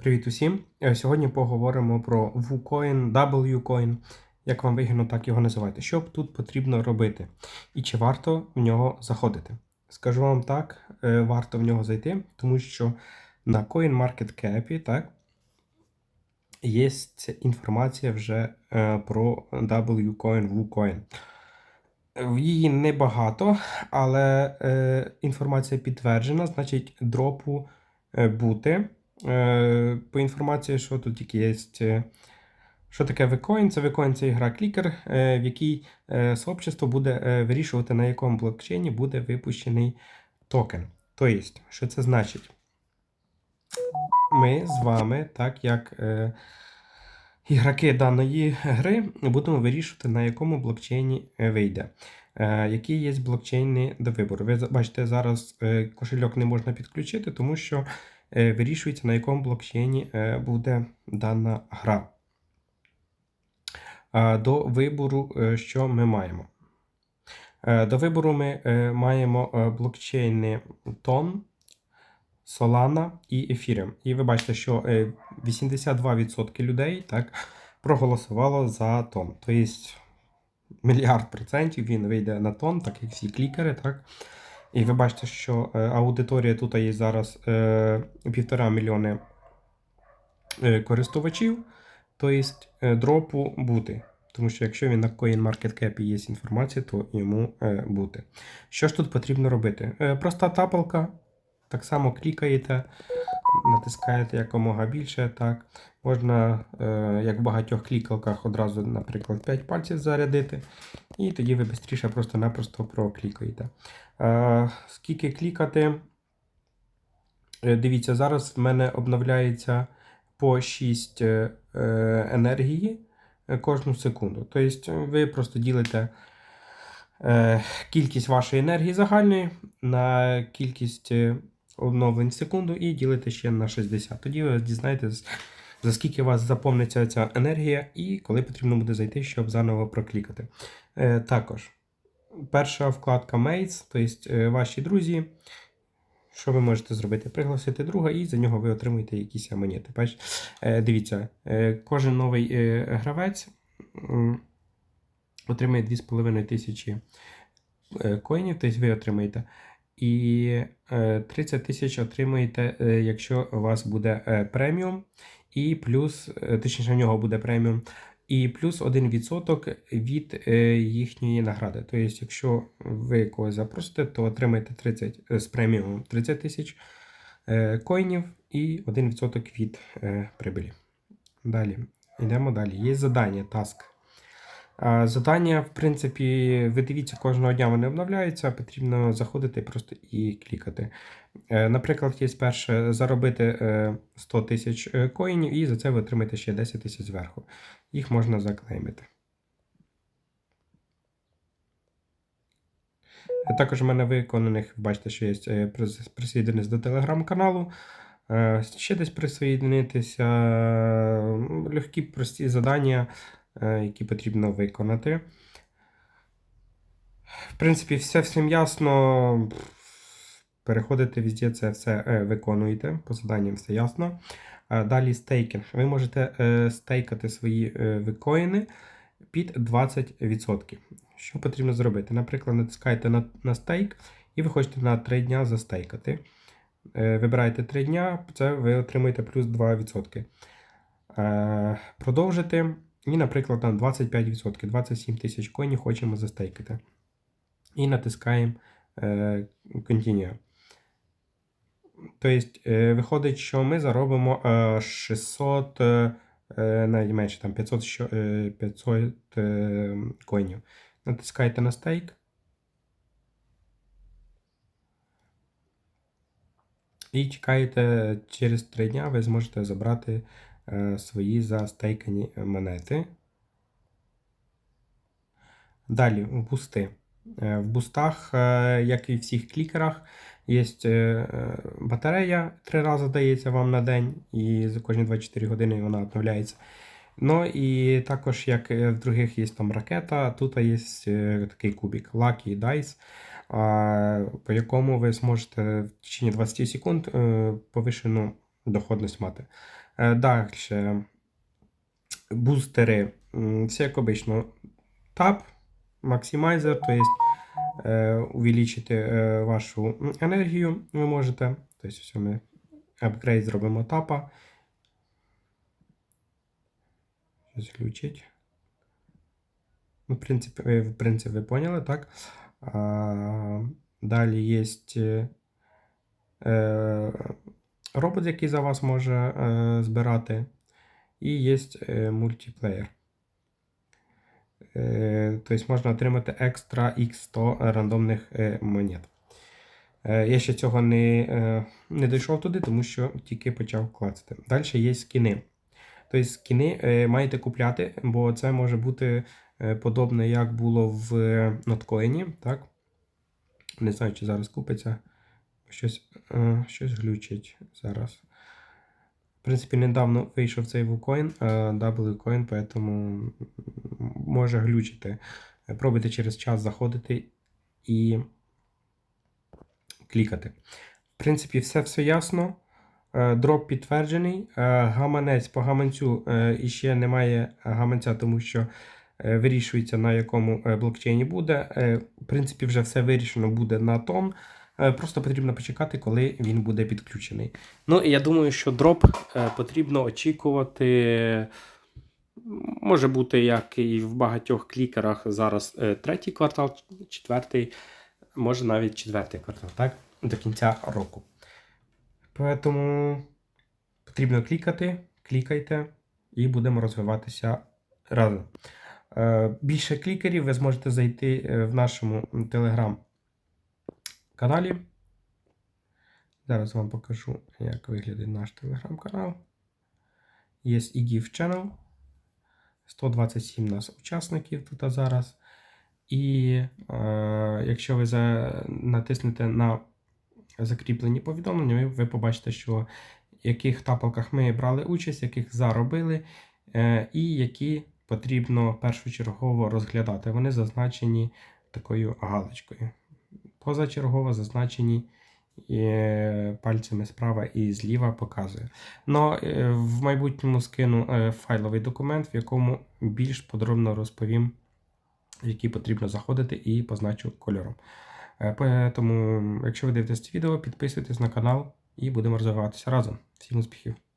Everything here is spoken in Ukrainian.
Привіт усім! Е, Сьогодні поговоримо про WooCoin, WCoin, як вам вигідно так його називати. Що тут потрібно робити і чи варто в нього заходити? Скажу вам так, е, варто в нього зайти, тому що на CoinMarketCap так, є інформація вже е, про WCoin, WooCoin. В Її небагато, але інформація підтверджена, значить, дропу бути. Е, по інформації, що тут тільки є. е, Що таке Vcoin? Це Vcoin це ігра клікер, е, в якій сообщество буде вирішувати, на якому блокчейні буде випущений токен. Тобто, що це значить? Ми з вами, так як е, ігроки даної гри, будемо вирішувати, на якому блокчейні вийде. Які є блокчейни до вибору. Ви бачите, зараз кошельок не можна підключити, тому що вирішується, на якому блокчейні е, буде дана гра. Е, До вибору, е, що ми маємо? Е, До вибору ми е, маємо е, блокчейни TON, Solana і Ethereum. І ви бачите, що е, 82% людей так, проголосувало за TON. Тобто мільярд процентів він вийде на TON, так як всі клікери. так. І ви бачите, що е, аудиторія тут є зараз е, півтора мільйони е, користувачів, тобто дропу бути. Тому що якщо він на CoinMarketCap є інформація, то йому бути. Що ж тут потрібно робити? Проста тапалка, так само клікаєте, натискаєте якомога більше. так. Можна, як в багатьох клікалках, одразу, наприклад, 5 пальців зарядити, і тоді ви швидше просто-напросто проклікаєте. Е, скільки клікати? Е, Дивіться, зараз в мене обновляється по 6 е, енергії кожну секунду. Тобто ви просто ділите кількість вашої енергії загальної на кількість обновлень в секунду і ділите ще на 60. Тоді ви дізнаєтесь, за скільки у вас заповниться ця енергія, і коли потрібно буде зайти, щоб заново проклікати. Також перша вкладка Mates, тобто е, ваші друзі. Що ви можете зробити? Пригласити друга, і за нього ви отримуєте якісь монети. Бач, е, дивіться, е, кожен новий гравець м, отримує 2,5 тисячі е, коїнів, тобто ви отримаєте. І е, 30 тисяч отримуєте, е, якщо у вас буде преміум, і плюс, точніше, в нього буде преміум, і плюс 1% від е, їхньої награди. Тобто, якщо ви когось запросите, то отримаєте 30 е, з преміумом 30 тисяч е, коїнів і 1% від прибилі. Далі. Йдемо далі. Є задання, таск. Задання, в принципі, ви дивіться, кожного дня вони обновляються, потрібно заходити просто і клікати. Е, Наприклад, є перше заробити е, 100 тисяч е, коїнів, і за це ви отримаєте ще 10 тисяч зверху. Їх можна заклеймити. Е, Також у мене виконаних, бачите, що є е, до телеграм-каналу. Е, Ще десь присоєдинитися. м, Легкі прості завдання, е, які потрібно виконати. В принципі, все всім ясно. Переходите везде, це все е, виконуєте. По заданням все ясно. Е, Далі стейкінг. Ви можете е, стейкати свої е, викоїни під 20%. Що потрібно зробити? Наприклад, натискаєте на, на стейк і ви хочете на 3 дня застейкати. Е, Вибираєте 3 дня, це ви отримуєте плюс 2%. Е, Продовжити. І, наприклад, там 25%, 27 тисяч коїнів хочемо застейкати. І натискаємо е, Continue. Тобто, е, виходить, що ми заробимо е, 600, е, навіть менше, там 500, що- е, 500 е, коїнів. Натискаєте на стейк. І чекаєте через 3 дня, ви зможете забрати свої застейкані монети. Далі бусти. Е, В бустах, е, як і в всіх клікерах, є е, батарея, три рази дається вам на день, і за кожні 24 години вона обновляється. Ну і також, як е, в других є там ракета, тут є е, такий кубик Lucky Dice, по якому ви зможете в течение 20 секунд е, повишену доходність мати. Е, Далі. Бустери. Все як обично. Тап, максимайзер, то є е, увеличити е, вашу енергію ви можете. Тобто, все ми апгрейд зробимо тапа. Щось включить. Ну, в принципі, в принципі, ви поняли, так? А, далі є робот, який за вас може е, збирати. І є е, мультиплеєр. Е, тобто можна отримати екстра X100 рандомних е, монет. Я ще цього не, не дійшов туди, тому що тільки почав клацати. Далі є скіни. Тобто скіни маєте купляти, бо це може бути подобне, як було в ноткоїні. Не знаю, чи зараз купиться. Щось, е, щось глючить зараз. В принципі, недавно вийшов цей е, WCoin, поэтому може глючити. Е, Пробуйте через час заходити і клікати. В принципі, все все ясно. Е, Дроп підтверджений. Е, Гаманець по гаманцю е, іще немає гаманця, тому що е, вирішується, на якому е, блокчейні буде. Е, В принципі, вже все вирішено буде на тон. Е, Просто потрібно почекати, коли він буде підключений. Ну, і я думаю, що дроп е, потрібно очікувати. Може бути, як і в багатьох клікерах зараз е, третій квартал, четвертий, може навіть четвертий квартал, так? До кінця року. Тому потрібно клікати, клікайте і будемо розвиватися разом. Більше клікерів ви зможете зайти в нашому телеграм-каналі. Зараз вам покажу, як виглядає наш телеграм-канал. Є і GIF Channel. 127 нас учасників тут зараз. І е, якщо ви за, натиснете на закріплені повідомлення, ви, ви побачите, що в яких тапалках ми брали участь, яких заробили, е, і які потрібно першочергово розглядати. Вони зазначені такою галочкою. Позачергово зазначені е, пальцями справа і зліва показує. Но е, в майбутньому скину е, файловий документ, в якому більш подробно розповім, які потрібно заходити і позначу кольором. Тому, якщо ви дивитесь це відео, підписуйтесь на канал і будемо розвиватися разом. Всім успіхів!